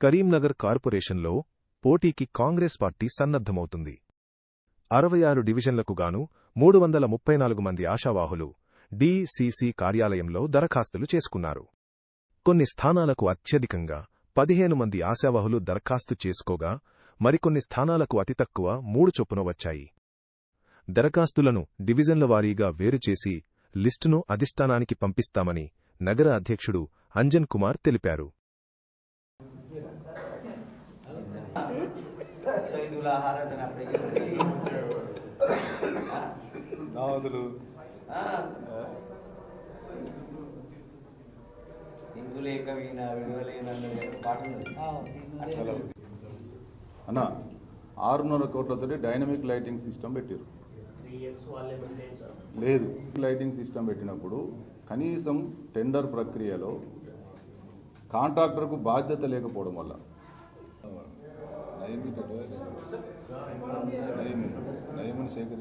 కరీంనగర్ కార్పొరేషన్లో పోటీకి కాంగ్రెస్ పార్టీ సన్నద్ధమవుతుంది. అరవై ఆరు డివిజన్లకు గాను మూడు వందల ముప్పై నాలుగు మంది ఆశావాహులు డీసీసీ కార్యాలయంలో దరఖాస్తులు చేసుకున్నారు. కొన్ని స్థానాలకు అత్యధికంగా పదిహేను మంది ఆశావాహులు దరఖాస్తు చేసుకోగా మరికొన్ని స్థానాలకు అతి తక్కువ మూడు చొప్పున వచ్చాయి. దరఖాస్తులను డివిజన్ల వారీగా వేరుచేసి లిస్టును అధిష్టానానికి పంపిస్తామని నగర అధ్యక్షుడు అంజన్ కుమార్ తెలిపారు. సైదుల ఆరాధన దావతులు వీణ పాట అన్న ఆరున్నర కోట్లతో డైనమిక్ లైటింగ్ సిస్టమ్ పెట్టారు. లేదు. లైటింగ్ సిస్టమ్ పెట్టినప్పుడు కనీసం టెండర్ ప్రక్రియలో కాంట్రాక్టర్కు బాధ్యత లేకపోవడం వల్ల. ನೈಮನ್ ನೈಮನ್ ಶೇಖರ್